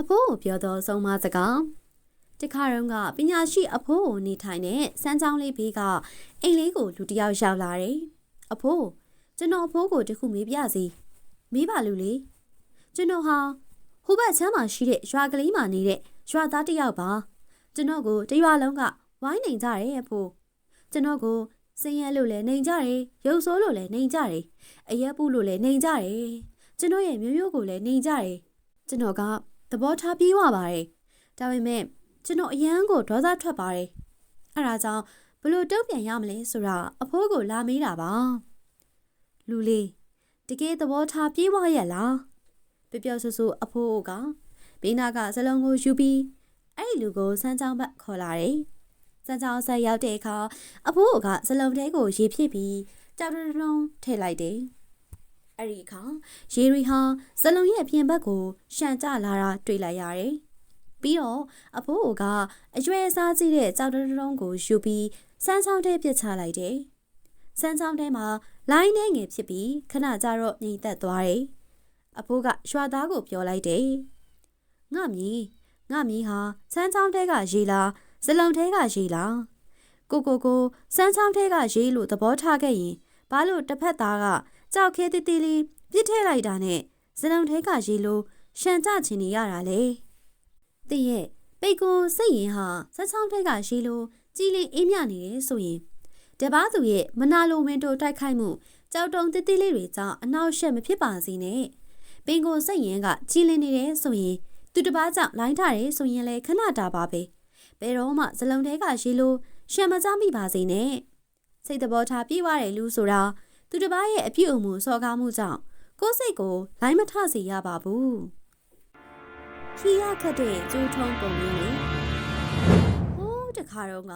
အဖိုးကိုပြောသောဆုံးမစကားတခါတုန်းကပညာရှိအဖိုးကိုနေထိုင်တဲ့စမ်းချောင်းလေးဘေးကအိမ်လေးကိုလူတစ်ယောက်ရောက်လာတယ်။အဖိုးကျွန်တော်အဖိုးကိုတခုမေးပြစီ။မေးပါလူလေး။ကျွန်တော်ဟာဟိုဘက်ချမ်းမှာရှိတဲ့ရွာကလေးမှာနေတဲ့ရွာသားတစ်ယောက်ပါ။ကျွန်တော်ကိုတရွာလုံးကဝိုင်းနေကြတယ်အဖိုး။ကျွန်တော်ကိုစင်ရဲလို့လည်းနေကြတယ်။ရုပ်ဆိုးလို့လည်းနေကြတယ်။အရက်ပုလို့လည်းနေကြတယ်။ကျွန်တော်ရဲ့မျိုးမျိုးကိုလည်းနေကြတယ်။ကျွန်တော်က သဘောထားပြီးွားပါတယ်။ဒါပေမဲ့ကျွန်တော်အရန်ကိုဒေါသထွက်ပါတယ်။အဲဒါကြောင့်ဘလို့တုံ့ပြန်ရမလဲဆိုတာအဖိုးကိုလာမေးတာပါ။လူလေးတကယ်သဘောထားပြေးွားရဲ့လား။ပျော်ပျော်ဆူဆူအဖိုးကဘေးနာကစလုံးကိုယူပြီးအဲ့ဒီလူကိုစမ်းချောင်းဘက်ခေါ်လာတယ်။စမ်းချောင်းဆက်ရောက်တဲ့အခါအဖိုးကစလုံးတဲကိုရေဖြစ်ပြီးကြောက်တုံးတုံးထည့်လိုက်တယ်။ အဲ့ဒီအခါရေရီဟာစလုံးရဲ့ပြင်ဘက်ကိုရှန်ကျလာတာတွေ့လိုက်ရတယ်။ပြီးတော့အဖိုးကအရွယ်အစားကြီးတဲ့ကြောက်တုံးတုံးကိုယူပြီးစမ်းချောင်းထဲပစ်ချလိုက်တယ်။စမ်းချောင်းထဲမှာလိုင်းနေငယ်ဖြစ်ပြီးခဏကြာတော့ငြိမ်သက်သွားတယ်။အဖိုးကရွာသားကိုပြောလိုက်တယ်။ငါမီငါမီဟာစမ်းချောင်းထဲကရေလားဇလုံထဲကရေလားကိုကိုကိုစမ်းချောင်းထဲကရေလို့သဘောထားခဲ့ရင်ဘာလို့တစ်ဖက်သားက ကြောက်ခဲတီးတီးလေးပြစ်ထည့်လိုက်တာနဲ့ဇလုံထဲကရေလို့ရှန်ကြချင်နေရတာလေတည့်ရဲ့ပိတ်ကွန်စိတ်ရင်ဟာစမ်းချောင်းထဲကရေလို့ကြည်လင်အေးမြနေတယ်ဆိုရင်တပားသူရဲ့မနာလိုဝင်တိုတိုက်ခိုက်မှုကြောက်တုံတိတိလေးတွေကြောင့်အနောက်ရှက်မဖြစ်ပါစေနဲ့ပင်ကိုစိတ်ရင်ကကြည်လင်နေတယ်ဆိုရင်သူတပားကြောင့်လိုင်းထားတယ်ဆိုရင်လည်းခဏတာပါပဲဘယ်တော့မှဇလုံးထဲကရေလိုရှံမကြမိပါစေနဲ့စိတ်တဘောထားပြေးွားတယ်လူဆိုတာ သူတပားရဲ့အပြုတ်အမူစော်ကားမှုကြောင့်ကိုယ်စိတ်ကိုလိုင်းမထစေရပါဘူးခီးရခတ်တဲ့ကျိုးထုံးပုံလေးလေဟိုးတခါတော့က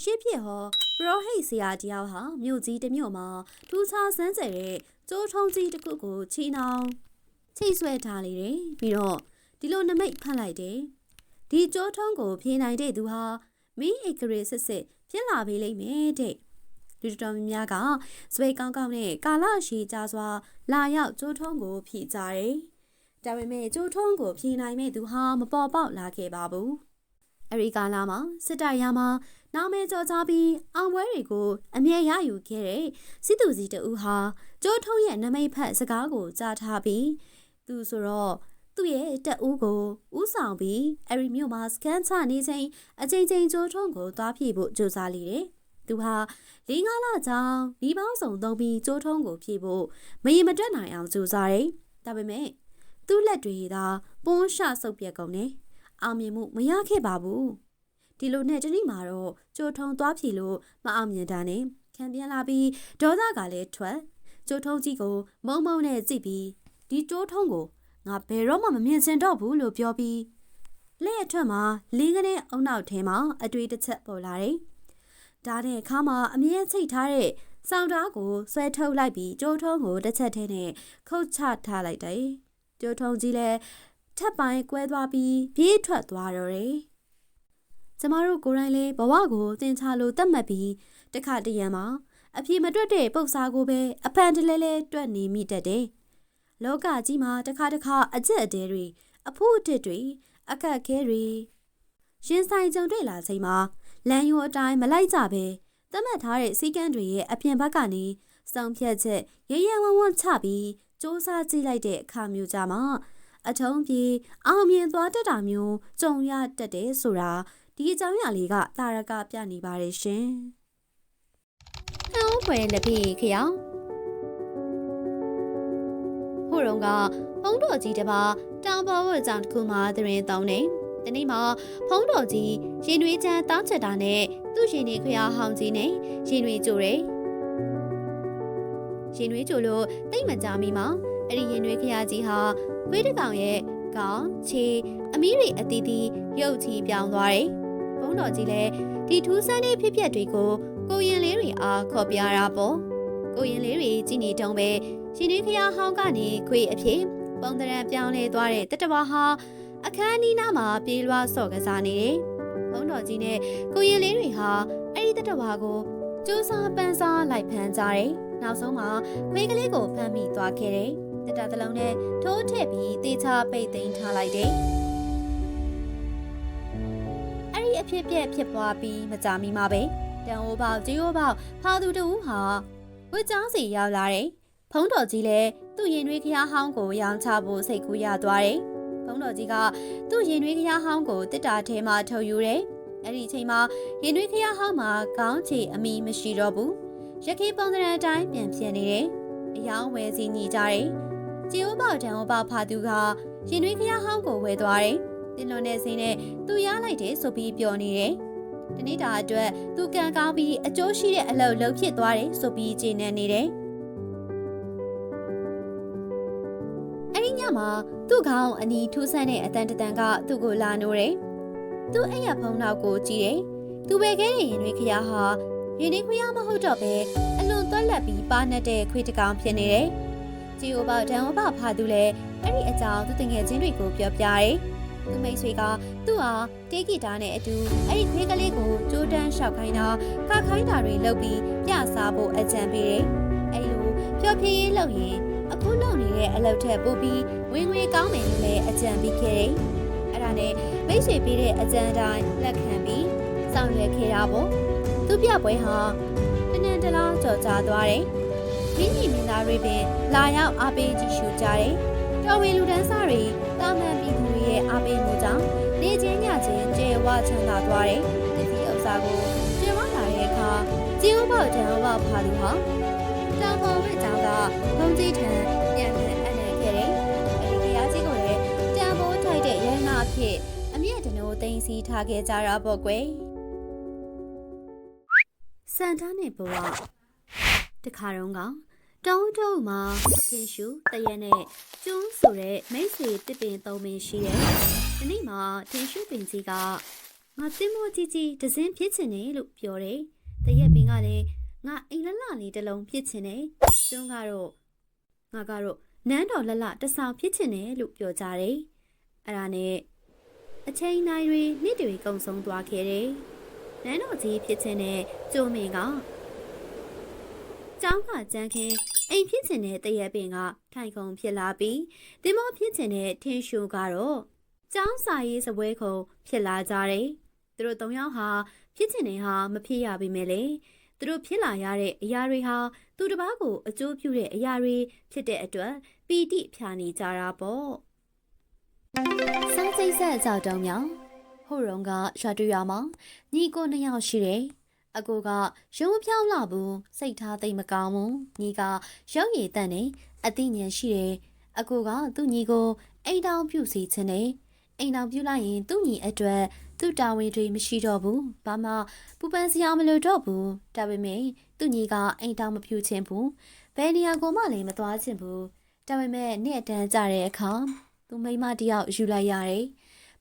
ရှစ်ဖြစ်ဟောပရောဟိတ်ဆရာတယောက်ဟာမြို့ကြီးတစ်မြို့မှာထူးခြားစမ်းကြဲတဲ့ကျိုးထုံးကြီးတစ်ခုကိုချီနှောင်းချိတ်ဆွဲထားလေတယ်ပြီးတော့ဒီလိုနမိတ်ဖတ်လိုက်တယ်ဒီကျိုးထုံးကိုဖြေနိုင်တဲ့သူဟာမင်းဧကရေစစ်စစ်ဖြစ်လာပေးလိမ့်မယ်တဲ့ လူတော်များများကစပိတ်ကောင်းကောင်းနဲ့ကာလရှည်ကြာစွာလာရောက်ကျိုးထုံးကိုဖြေကြတယ်ဒါပေမဲ့ကျိုးထုံးကိုဖြေနိုင်မဲ့သူဟာမပေါ်ပေါက်လာခဲ့ပါဘူးအရိကာလာမှာစစ်တပ်ရမှာနာမည်ကျော်ကြားပြီးအောင်ပွဲတွေကိုအမြဲရယူခဲ့တဲ့စစ်သူစီတဦးဟာကျိုးထုံးရဲ့နမိတ်ဖက်စကားကိုကြားထားပြီးသူဆိုတော့သူ့ရဲ့တက်ဦးကိုဥဆောင်ပြီးအရီမြို့မှာစကန်ချနေချိန်အချိန်ချင်းကျိုးထုံးကိုသွားဖြည့်ဖို့ကြိုးစားလေတယ်။ သူဟာလေးငါးလကြောင်ဒီပေါင်းစုံသုံးပြီးကျိုးထုံးကိုဖြည့်ဖို့မရင်မတွက်နိုင်အောင်ကြိုးစားတယ်။ဒါပေမဲ့သူ့လက်တွေသာပွန်းရှဆုပ်ပြက်ကုန်တယ်။အောင်မြင်မှုမရခဲ့ပါဘူး။ဒီလိုနဲ့တနေ့မှာတော့ကျိုးထုံးသွားဖြည့်လို့မအောင်မြင်တာနဲ့ခံပြန်လာပြီးဒေါသကလည်းထွက်ကျိုးထုံးကြီးကိုမုံမုံနဲ့ကြည့်ပြီးဒီကျိုးထုံးကိုငါဘယ်တော့မှမမြင်စင်တော့ဘူးလို့ပြောပြီးလက်အထက်မှာလင်းကနေအုံနောက်ထဲမှာအတွေ့တစ်ချက်ပေါ်လာတယ်။ ဒါနဲ့ခါမှာအမြဲချိတ်ထားတဲ့စောင်းသားကိုဆွဲထုတ်လိုက်ပြီးကြိုးထုံးကိုတစ်ချက်ထဲနဲ့ခုတ်ချထားလိုက်တယ်။ကြိုးထုံးကြီးလည်းထပ်ပိုင်းကွဲသွားပြီးပြေးထွက်သွားတော့တယ်။ကျမတို့ကိုယ်တိုင်လည်းဘဝကိုတင်ချလို့တတ်မှတ်ပြီးတခါတရံမှာအပြေမတွက်တဲ့ပုတ်စားကိုပဲအဖန်တလဲလဲတွက်နေမိတတ်တယ်။လောကကြီးမှာတစ်ခါတစ်ခါအကျက်အတဲတွေအဖို့အတစ်တွေအခက်ခဲတွေရှင်ဆိုင်ကြုံတွေ့လာချိန်မှာ လမ်းရိုးအတိုင်းမလိုက်ကြပဲသတ်မှတ်ထားတဲ့စီကန်းတွေရဲ့အပြင်ဘက်ကနေစုံဖြတ်ချက်ရရဝဝချပြီးစူးစမ်းကြည့်လိုက်တဲ့အခါမျိုးကြမှာအထုံးပြေအောင်မြင်သွားတတ်တာမျိုးကြုံရတတ်တယ်ဆိုတာဒီအကြောင်းအရာလေးကတာရကပြနေပါတယ်ရှင်။ဟောဖွယ်လက်ပြီးခရောင်ဟိုတုန်းကဖုံးတော်ကြီးတစ်ပါးတောင်ပေါ်ဝတ်ကြောင်တစ်ခုမှသရင်တောင်းနေ။ ဒီနေ့မှာဖုံးတော်ကြီးရင်နွေးချမ်းတောင်းချက်တာနဲ့သူ့ရင်နေခရဟောင်းကြီးနဲ့ရင်နွေးကြိုတယ်။ရင်နွေးကြိုလို့တိတ်မကြမီမှာအဲ့ဒီရင်နွေးခရကြီးဟာခွေးတစ်ကောင်ရဲ့ကောင်းချေအမီးတွေအတီးတီးရုပ်ချီပြောင်းသွားတယ်။ဖုံးတော်ကြီးလည်းဒီထူးဆန်းတဲ့ဖြစ်ပျက်တွေကိုကိုရင်လေးတွေအားခေါ်ပြတာပေါ့။ကိုရင်လေးတွေကြည်နေတုံးပဲရှင်နေခရဟောင်းကနေခွေအဖြစ်ပုံတရံပြောင်းလဲသွားတဲ့တတဝါဟာ အခန်းနီးနားမှာပြေးလွှားစော့ကစားနေတယ်။ဘုံတော်ကြီးနဲ့ကိုရင်လေးတွေဟာအဲ့ဒီတတဝါကိုစူးစားပန်းစားလိုက်ဖမ်းကြတယ်။နောက်ဆုံးမှာခွေးကလေးကိုဖမ်းမိသွားခဲ့တယ်။တက်တာတစ်လုံးနဲ့ထိုးထည့်ပြီးတေချာပိတ်သိမ်းထားလိုက်တယ်အဲ့ဒီအဖြစ်ပြက်ဖြစ်ပွားပြီးမကြာမီမှာပဲတန်ဟိုပေါက်ကြေးဟိုပေါက်ဖာသူတူဟာဝစ်ချောင်းစီရောက်လာတယ်ဖုံးတော်ကြီးလည်းသူ့ရင်သွေးခရားဟောင်းကိုရောင်းချဖို့စိတ်ကူးရသွားတယ် ဖုံးတော်ကြီးကသူ့ရင်သွေးခရားဟောင်းကိုတစ်တာထဲမှာထုတ်ယူတယ်အဲ့ဒီအချိန်မှာရင်သွေးခရားဟောင်းမှာခေါင်းချေအမီမရှိတော့ဘူးရခေပုံစံအတိုင်းပြန်ဖြစ်နေတယ်အယောင်ဝယ်စီညီကြတယ်ကြေအိုးပေါက်တန်အိုးပေါက်ဖာသူကရင်သွေးခရားဟောင်းကိုဝယ်သွားတယ်တင်လွန်တဲ့စိနဲ့သူရလိုက်တယ်ဆိုပြီးပြောနေတယ်။ဒီနေ့တာအတွက်သူကံကောင်းပြီးအကျိုးရှိတဲ့အလုပ်လုပ်ဖြစ်သွားတယ်ဆိုပြီးကျေနပ်နေတယ်။ ညမှာသူ့ခေါင်းအနီထူးဆန်းတဲ့အတန်တတန်ကသူ့ကိုလာနိုးတယ်။သူ့အဲ့ရဖုံးနောက်ကိုကြည့်တယ်။သူပဲခဲ့တဲ့ရင်တွေခရားဟာရင်တွေခရားမဟုတ်တော့ပဲအလွန်သွက်လက်ပြီးပါနှက်တဲ့ခွေးတစ်ကောင်ဖြစ်နေတယ်။ជីအိုပေါဒန်အိုပေါဖာသူလည်းအဲ့ဒီအကြောင်းသူတငယ်ချင်းတွေကိုပြောပြတယ်။သူမိတ်ဆွေကသူ့ဟာတေးဂီတာနဲ့အတူအဲ့ဒီခွေးကလေးကိုကြိုးတန်းလျှောက်ခိုင်းတာကခိုင်းတာတွေလုပ်ပြီးပြစားဖို့အကြံပေးတယ်။အဲ့လိုပျော်ဖြေးရေးလုပ်ရင် အခုလုပ်နေတဲ့အလုပ်ထက်ပိုပြီးဝင်ငွေကောင်းမယ်လို့လည်းအကြံပေးခဲ့တယ်။အဲ့ဒါနဲ့မိတ်ဆွေပေးတဲ့အကြံတိုင်းလက်ခံပြီးဆောင်ရွက်ခဲ့တာပေါ့။သူပြပွဲဟာတနင်္တလားကြော်ကြားသွားတယ်။မိညီမင်းသားတွေပင်လာရောက်အားပေးကြည့်ရှုကြတယ်။တော်ဝင်လူတန်းစားတွေတာမန်ပြည်သူတွေရဲ့အားပေးမှုကြောင့်နေချင်းညချင်းကျေဝချမ်းသာသွားတယ်။ဒီဒီဥစ္စာကိုကျေဝလာတဲ့အခါကျေဝပေါတန်ဝဖာလူဟာ တောင်ပေါ်ဝစ်ကြောင်ကဘုံကြီးထံပြန်ပြန်အနံ့ခဲ့တယ်။အဲဒီတရားကြီးကိုလည်းတန်ဖိုးထိုက်တဲ့ရဟနာအဖြစ်အမြင့်တနိုးသိမ်းစီထားခဲ့ကြတာပေါ့ကွယ်။စန်တာနဲ့ဘဝတခါတော့ကတုံးတုံးမှာတင်ရှူတရက်နဲ့ကျွန်းဆိုတဲ့မိတ်ဆွေတစ်ပင်သုံးပင်ရှိတယ်။ဒီနေ့မှာတင်ရှူပင်ကြီးကငါတင်မိုးကြီးကြီးဒဇင်းဖြစ်ချင်တယ်လို့ပြောတယ်။တရက်ပင်ကလည်း ငါအိမ်လလလေးတစ်လုံးဖြစ်ချင်တယ်။ကျွန်းကတော့ငါကတော့နန်းတော်လလတဆောင်ဖြစ်ချင်တယ်လို့ပြောကြတယ်။အဲ့ဒါနဲ့အချိန်တိုင်းတွေနှစ်တွေကုန်ဆုံးသွားခဲ့တယ်။နန်းတော်ကြီးဖြစ်ချင်တဲ့ကျိုးမင်းကကျောင်းကကြမ်းခင်းအိမ်ဖြစ်ချင်တဲ့တရက်ပင်ကထိုင်ခုံဖြစ်လာပြီးတင်မောဖြစ်ချင်တဲ့ထင်းရှူကတော့ကျောင်းစာရေးစပွဲခုံဖြစ်လာကြတယ်။သူတို့သုံးယောက်ဟာဖြစ်ချင်တဲ့ဟာမဖြစ်ရပါမယ်လေ။ သူတို့ဖြစ်လာရတဲ့အရာတွေဟာသူတစ်ပါးကိုအကျိုးပြုတဲ့အရာတွေဖြစ်တဲ့အတွက်ပီတိဖြာနေကြတာပေါ့။စားစိတ်ဆက်အကြောက်တုံးမြောင်ဟိုရုံကရွာတူရွာမှာညီကိုနှစ်ယောက်ရှိတယ်။အကိုကရုံးဖြောင်းလာဘူးစိတ်ထားသိမ့်မကောင်းဘူးညီကရုပ်ရည်တန်နေအသိဉာဏ်ရှိတယ်အကိုကသူ့ညီကိုအိမ်တောင်ပြုစီခြင်းနဲ့အိမ်တောင်ပြုလိုက်ရင်သူ့ညီအတွက် သူ့တာဝန်တွေမရှိတော့ဘူးဘာမှပူပန်စရာမလိုတော့ဘူးဒါပေမဲ့သူ့ညီကအိမ်တောင်မပြုခြင်းဘူးဘယ်နေရာကိုမှလည်းမသွားခြင်းဘူးဒါပေမဲ့နေ့အတန်းကြတဲ့အခါသူမိမတယောက်ယူလိုက်ရတယ်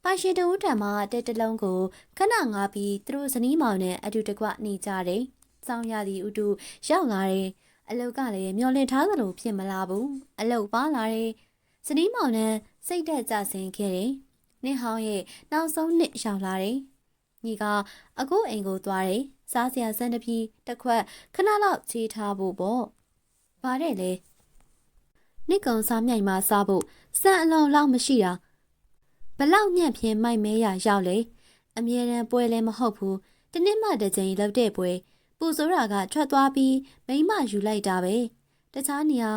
ပါရှင်တူထံမှာတက်တလုံးကိုခဏငါပြီးသူတို့ဇနီးမောင်နဲ့အတူတကွနေကြတယ်။စောင်းရသည်ဥတူရောက်လာတယ်။အလုတ်ကလည်းမျောလင့်ထားသလိုဖြစ်မလာဘူး။အလုတ်ပါလာတယ်။ဇနီးမောင်နဲ့စိတ်သက်ကြဆင်ခဲ့တယ်။ နှစ်ဟောင်းရဲ့နောက်ဆုံးနှစ်ရောက်လာတယ်။ညီကအကိုအိမ်ကိုသွားတယ်။စားစရာစံတပီတစ်ခွက်ခဏလောက်ချေးထားဖို့ပေါ့။ဗါတဲ့လေ။နှစ်ကုံစားမြိုင်မှာစားဖို့စံအလုံးလောက်မရှိတာ။ဘလောက်ညံ့ဖြင်းမိုက်မဲရရောက်လေအမြဲတမ်းပွဲလည်းမဟုတ်ဘူးတနစ်မှတစ်ချိန်လောက်တဲ့ပွဲပူဆိုးရာကထွက်သွားပြီးမိမယူလိုက်တာပဲတခြားနေရာ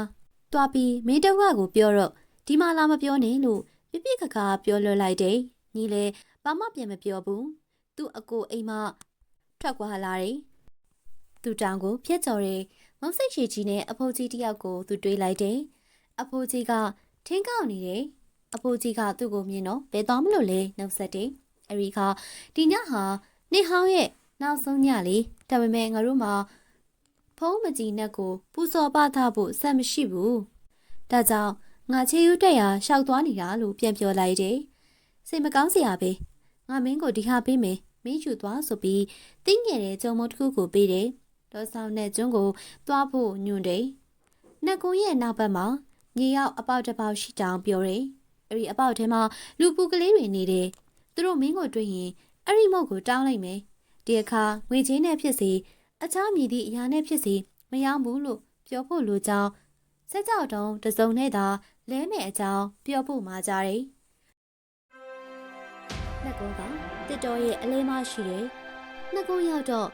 သွားပြီးမင်းတော့ကိုပြောတော့ဒီမှာလာမပြောနဲ့လို့ ပြပြခခပြောလွှတ်လိုက်တယ်ညီလေဘာမှပြန်မပြောဘူးသူ့အကိုအိမ်မထွက်သွားလာတယ်သူတောင်ကိုဖျက်ကြော်တယ်မုံစိတ်ရှည်ကြီးနဲ့အဖိုးကြီးတယောက်ကိုသူတွေးလိုက်တယ်အဖိုးကြီးကထင်းကောက်နေတယ်အဖိုးကြီးကသူ့ကိုမြင်တော့ဘယ်သွားမလို့လဲနှုတ်ဆက်တယ်။အရီကဒီညဟာနေဟောင်းရဲ့နောက်ဆုံးညလေးဒါပေမဲ့ငါတို့မှာဖုံးမကြီးနဲ့ကိုပူစော်ပထားဖို့စက်မရှိဘူး။ဒါကြောင့် ငါချေယူတက်ရာရှောက်သွားနေတာလို့ပြန်ပြောလိုက်တယ်။စိတ်မကောင်းစရာပဲ။ငါမင်းကိုဒီဟာပေးမယ်။မင်းယူသွားဆိုပြီးတင်းငယ်တဲ့ကြုံမတစ်ခုကိုပေးတယ်။ဒေါ်ဆောင်နဲ့ကျွန်းကိုသွားဖို့ညွှန်တယ်။နှက်ကုန်းရဲ့နောက်ဘက်မှာညီရောက်အပေါက်တစ်ပေါက်ရှိတောင်ပြောတယ်။အဲ့ဒီအပေါက်ထဲမှာလူပူကလေးတွေနေတယ်သူတို့မင်းကိုတွေ့ရင်အဲ့ဒီမုတ်ကိုတောင်းလိုက်မယ်ဒီအခါငွေချင်းနဲ့ဖြစ်စီအခြားမြည်သည့်အရာနဲ့ဖြစ်စီမယောင်းဘူးလို့ပြောဖို့လိုကြောင်းဇဆက်ကြောက်တုံးတစုံနဲ့သာ လဲမဲ့အကြောင်းပြောဖို့မှာကြတယ်နှစ်ကုန်းကတစ်တော်ရဲ့အလေးမရှိတယ်နှစ်ကုန်းရောက်တော့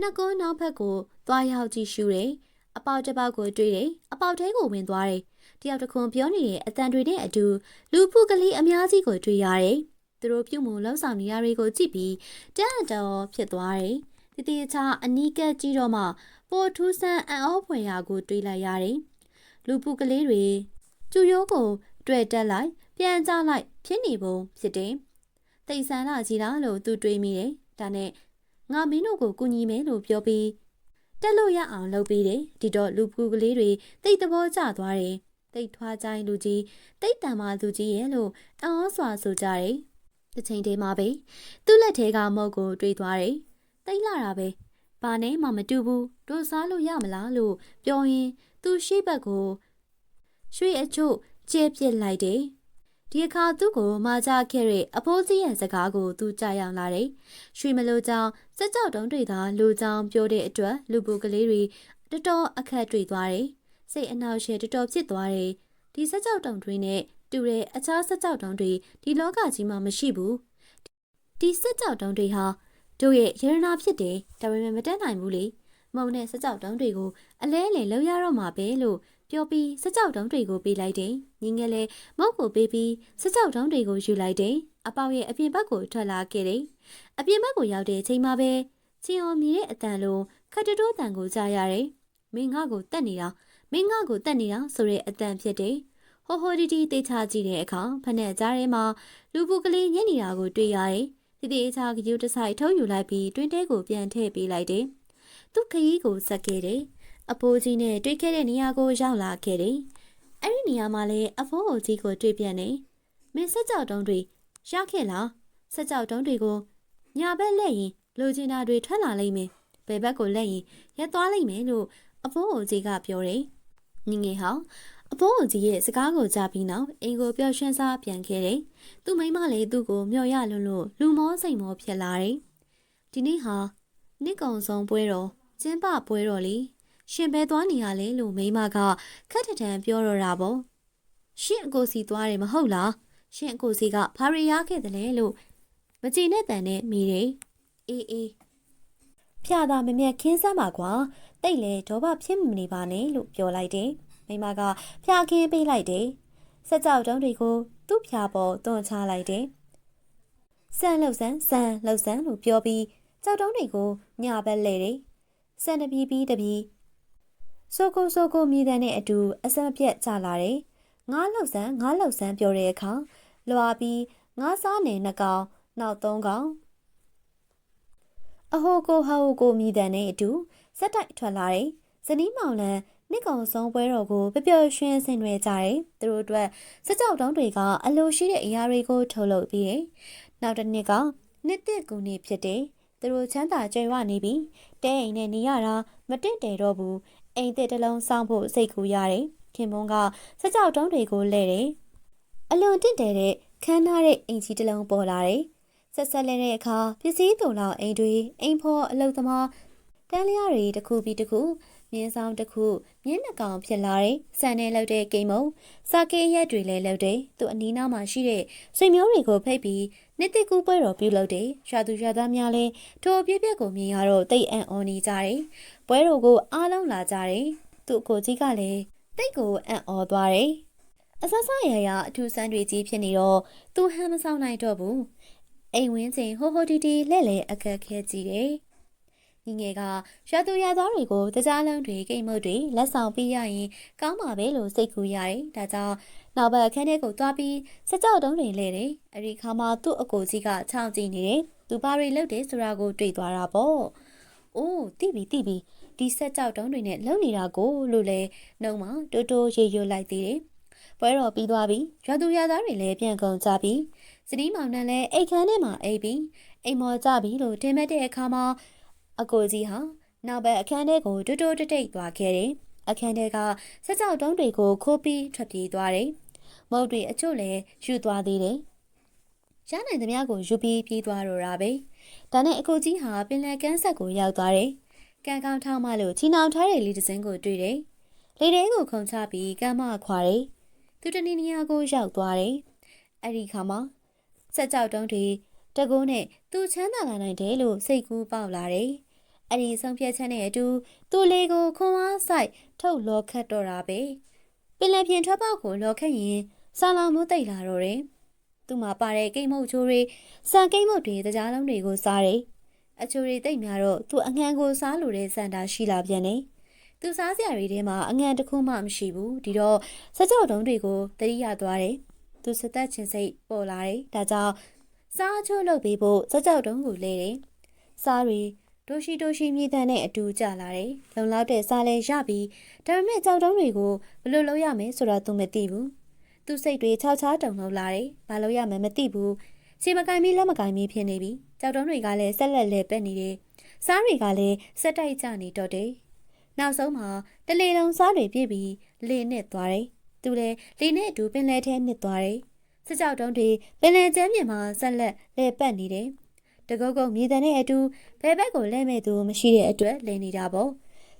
နှစ်ကုန်းနောက်ဘက်ကိုသွားရောက်ကြည့်ရှုတယ်အပေါက်တစ်ပေါက်ကိုတွေ့တယ်အပေါက်ထဲကိုဝင်သွားတယ်တယောက်တစ်ခွန်ပြောနေတဲ့အတန်တွေနဲ့အတူလူဖူကလေးအများကြီးကိုတွေ့ရတယ်သူတို့ပြုမှုလောက်ဆောင်နေရတွေကိုကြည့်ပြီးတန်တော်ဖြစ်သွားတယ်တတိယချအနီးကပ်ကြည့်တော့မှပိုထူးဆန်းအံ့ဩဖွယ်ရာကိုတွေးလိုက်ရတယ်လူဖူကလေးတွေ ကျူရိုးကိုတွေ့တက်လိုက်ပြန်ကြလိုက်ဖြစ်နေပုံဖြစ်တယ်တိတ်ဆန်းလာကြီးလားလို့သူတွေးမိတယ်ဒါနဲ့ငါမင်းတို့ကိုကူညီမယ်လို့ပြောပြီးတက်လို့ရအောင်လုပ်ပေးတယ်ဒီတော့လူဖူကလေးတွေတိတ်သဘောကျသွားတယ်တိတ်ထွားကြိုင်းလူကြီးတိတ်တန်မာလူကြီးရဲ့လို့အံ့ဩစွာဆိုကြတယ်တစ်ချိန်တည်းမှာပဲသူ့လက်ထဲကမုတ်ကိုတွေးသွားတယ်တိတ်လာတာပဲဘာနဲ့မှမတူဘူးတို့စားလို့ရမလားလို့ပြောရင်သူရှိဘက်ကို ရွှေအချို့ကျဲပစ်လိုက်တယ်ဒီအခါသူ့ကိုမာကြခဲ့တဲ့အဖိုးကြီးရဲ့စကားကိုသူကြားရောက်လာတယ်။ရွှေမလို့ကြောင်စက်ကြောက်တုံးတွေသာလူကြောင်ပြောတဲ့အတွက်လူပူကလေးတွေတော်တော်အခက်တွေ့သွားတယ်။စိတ်အနှောက်အယှက်တော်တော်ဖြစ်သွားတယ်။ဒီစက်ကြောက်တုံးတွေနဲ့တူတဲ့အခြားစက်ကြောက်တုံးတွေဒီလောကကြီးမှာမရှိဘူး။ဒီစက်ကြောက်တုံးတွေဟာတို့ရဲ့ရတနာဖြစ်တယ်ဒါပေမဲ့မတက်နိုင်ဘူးလေ။မုံနဲ့စက်ကြောက်တုံးတွေကိုအလဲအလဲလောက်ရတော့မှာပဲလို့ ပြောပြီးစကြောက်တုံးတွေကိုပေးလိုက်တယ်။ညီငယ်လည်းမုတ်ကိုပေးပြီးစကြောက်တုံးတွေကိုယူလိုက်တယ်။အပေါက်ရဲ့အပြင်ဘက်ကိုထွက်လာခဲ့တယ်။အပြင်ဘက်ကိုရောက်တဲ့အချိန်မှာပဲချင်းအောင်မြည်တဲ့အတန်လိုခတ်တတိုးတန်ကိုကြားရတယ်။မင်းငါ့ကိုတတ်နေတာမင်းငါ့ကိုတတ်နေတာဆိုတဲ့အတန်ဖြစ်တယ်။ဟိုဟိုဒီဒီတေချာကြည့်တဲ့အခါဖက်နဲ့ကြားထဲမှာလူပူကလေးညက်နေတာကိုတွေ့ရတယ်။ဒီဒီအချာကယူတဆိုင်ထုတ်ယူလိုက်ပြီးတွင်းတဲကိုပြန်ထည့်ပေးလိုက်တယ်။သူခရီးကိုဆက်ခဲ့တယ်။ အဖိုးကြီးနဲ့တွေ့ခဲ့တဲ့နေရာကိုရောက်လာခဲ့တယ်။အဲ့ဒီနေရာမှာလည်းအဖိုးအိုကြီးကိုတွေ့ပြန်တယ်။မင်းဆက်ကြောက်တုံးတွေရခဲ့လား။ဆက်ကြောက်တုံးတွေကိုညာဘက်လက်ရင်လိုချင်တာတွေထွက်လာလိမ့်မယ်။ဘယ်ဘက်ကိုလက်ရင်ရက်သွားလိမ့်မယ်လို့အဖိုးအိုကြီးကပြောတယ်။ညီငယ်ဟောင်းအဖိုးအိုကြီးရဲ့စကားကိုကြားပြီးနောက်အင်ကိုပျော်ရွှင်စားပြန်ခဲ့တယ်။သူ့မိန်းမလေးသူ့ကိုမျှော်ရလွန်းလို့လူမောစိတ်မောဖြစ်လာတယ်။ဒီနေ့ဟာနှစ်ကုံဆုံးပွဲတော်ကျင်းပပွဲတော်လी ရှင်ဘဲသွားနေရလဲလို့မိမကခက်ထထန်ပြောတော့တာပေါ့ရှင်အကိုစီသွားတယ်မဟုတ်လားရှင်အကိုစီကဘာရီရခဲ့တယ်လဲလို့မကြည်နဲ့တန်နဲ့မိတယ်အေးအေးဖျာသာမမြတ်ခင်းစမ်းပါကွာတိတ်လေဒေါဘဖြစ်မနေပါနဲ့လို့ပြောလိုက်တယ်မိမကဖျာခင်းပေးလိုက်တယ်စက်ကြောက်တုံးတွေကိုသူ့ဖျာပေါ်တွန်းချလိုက်တယ်ဆန်လှုပ်ဆန်းဆန်လှုပ်ဆန်းလို့ပြောပြီးကြောက်တုံးတွေကိုညဘက်လဲတယ်ဆန်တပီးပြီးတပီး ဆိုကိုဆိုကိုမြည်တဲ့အတူအစံပြက်ကြလာတယ်။ငါးလောက်ဆန်းငါးလောက်ဆန်းပြောတဲ့အခါလွာပြီးငါးစားနေနှစ်ကောင်နောက်သုံးကောင်အဟိုကိုဟိုကိုမြည်တဲ့အတူစက်တိုက်ထွက်လာတယ်။ဇနီးမောင်လန်နှစ်ကောင်ဆုံးပွဲတော်ကိုပျော်ပျော်ရွှင်ဆင်နွှဲကြတယ်။သူတို့အတွက်စကြောက်တောင်းတွေကအလိုရှိတဲ့အရာတွေကိုထုတ်လုပ်ပြီးတယ်။နောက်တစ်နှစ်ကနှစ်သက်ကူနေဖြစ်တယ်။သူတို့ချမ်းသာကြွယ်ဝနေပြီတဲအိမ်နဲ့နေရတာမတင့်တယ်တော့ဘူး အိမ်သစ်တစ်လုံးစောင့်ဖို့စိတ်ကူရတယ်ခင်မုန်းကစကြောက်တုံးတွေကိုလဲတယ်အလွန်တင့်တယ်တဲ့ခမ်းနားတဲ့အိမ်ကြီးတစ်လုံးပေါ်လာတယ်ဆက်ဆက်လဲတဲ့အခါပစ္စည်းတုံလောက်အိမ်တွေအိမ်ဖော်အလုသမားတန်းလျားတွေတစ်ခုပြီးတစ်ခု မြင်းဆောင်တစ်ခုမြင်းနှကောင်ဖြစ်လာတယ်။စံနဲ့လောက်တဲ့ကိမုံစာကေးရက်တွေလည်းလောက်တယ်။သူအနီးနားမှာရှိတဲ့ဆွေမျိုးတွေကိုဖိတ်ပြီးနှစ်တစ်ကူပွဲတော်ပြုလုပ်တယ်။ရွာသူရွာသားများလည်းထိုအပြည့်ပြည့်ကိုမြင်ရတော့တိတ်အံ့ဩနေကြတယ်။ပွဲတော်ကိုအားလုံးလာကြတယ်။သူ့ကိုကြီးကလည်းတိတ်ကိုအံ့ဩသွားတယ်။အဆဆရရအထူးဆန်းတွေကြီးဖြစ်နေတော့သူဟမ်းမဆောင်နိုင်တော့ဘူး။အိမ်ဝင်းချိန်ဟိုဟိုတီတီလဲ့လဲအခက်ခဲကြည့်တယ်။ ညီငယ်ကရွာသူရွာသားတွေကိုတကြားလုံးတွေကိတ်မုတ်တွေလက်ဆောင်ပေးရရင်ကောင်းပါပဲလို့စိတ်ကူရတယ်။ဒါကြောင့်နောက်ဘက်အခန်းထဲကိုသွားပြီးစကြောက်တုံးတွေလဲတယ်။အဲဒီခါမှာသူ့အကိုကြီးကချောင်းကြည့်နေတယ်။သူဘာတွေလုပ်တယ်ဆိုတာကိုတွေ့သွားတာပေါ့။အိုးတိပြီတိပြီဒီဆက်ကြောက်တုံးတွေနဲ့လုံနေတာကိုလို့လဲနှုံမတိုးတိုးရေရွလိုက်သေးတယ်။ပွဲတော်ပြီးသွားပြီရွာသူရွာသားတွေလည်းပြန်ကုန်ကြပြီ။စတီးမောင်နှံလည်းအိတ်ခမ်းထဲမှာအိပ်ပြီးအိမ်မော်ကြပြီလို့တင်မဲ့တဲ့အခါမှာ အကိုကြီးဟာနောက်ဘက်အခန်းထဲကိုတူတူတိတ်တိတ်သွားခဲ့တယ်။အခန်းထဲကစက်ကြောက်တုံးတွေကိုခိုးပြီးထွက်ပြေးသွားတယ်။မုတ်တွေအချို့လည်းယူသွားသေးတယ်။ရနိုင်သမျှကိုယူပြီးပြေးသွားတော့တာပဲ။ဒါနဲ့အကိုကြီးဟာပင်လယ်ကမ်းဆက်ကိုရောက်သွားတယ်။ကံကောင်းထောင်းမလို့ချီနှောင်ထားတဲ့လီတစင်းကိုတွေ့တယ်လေထဲကိုခုန်ချပြီးကမ်းမခွာတယ်သူတနေနေရာကိုရောက်သွားတယ်အဲ့ဒီခါမှာဆက်ကြောက်တုံးတွေတကုန်းနဲ့သူချမ်းသာလာနိုင်တယ်လို့စိတ်ကူးပေါက်လာတယ် အဲ့ဒီဆုံးဖြတ်ချက်နဲ့အတူသူ့လေကိုခွန်အားဆိုင်ထုတ်လောခတ်တော့တာပဲပင်လယ်ပြင်ထွက်ပေါက်ကိုလောခတ်ရင်ဆာလောင်မှုတိတ်လာတော့တယ်သူ့မှာပါတဲ့ကိတ်မုတ်ချိုးတွေစံကိတ်မုတ်တွေတကြားလုံးတွေကိုစားတယ်အချိုတွေတိတ်များတော့သူအငန်းကိုစားလို့တဲ့စံတာရှိလာပြန်တယ်သူစားစရာတွေထဲမှာအငန်းတစ်ခုမှမရှိဘူးဒီတော့စကြောက်တုံးတွေကိုတတိယသွားတယ်သူစသက်ချင်းစိတ်ပေါ်လာတယ်ဒါကြောင့်စားချိုးလုပ်ပေးဖို့စကြောက်တုံးကိုလဲတယ်စားတွေ ဒိုရှိဒိုရှိမြေတန်းနဲ့အတူကျလာတယ်လုံလောက်တဲ့စားလဲရပြီးဒါပေမဲ့ကြောက်တုံးတွေကိုဘယ်လိုလုပ်ရမလဲဆိုတာသူမသိဘူးသူစိတ်တွေခြားခြားတုံလုံးလာတယ်ဘာလို့ရမလဲမသိဘူးခြေမကင်မီလက်မကင်မီဖြစ်နေပြီကြောက်တုံးတွေကလည်းဆက်လက်လဲပက်နေတယ်စားတွေကလည်းစက်တိုက်ကြနေတော့တယ်နောက်ဆုံးမှာတလေလုံးစားတွေပြည့်ပြီးလေနဲ့သွားတယ်သူလည်းလေနဲ့အတူပင်လယ်ထဲနစ်သွားတယ်စစ်ကြောက်တုံးတွေပင်လယ်ကျမ်းပြင်မှာဆက်လက်လဲပတ်နေတယ် တကုတ်ကုတ်မြေတံနဲ့အတူဘဲဘက်ကိုလဲမဲ့သူမရှိတဲ့အတွက်လဲနေတာပေါ့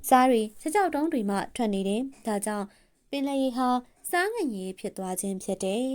စားတွေစစ်ကြောက်တုံးတွေမှထွက်နေတယ်ဒါကြောင့်ပင်လယ်ရေဟာစားငင်ရေဖြစ်သွားခြင်းဖြစ်တယ်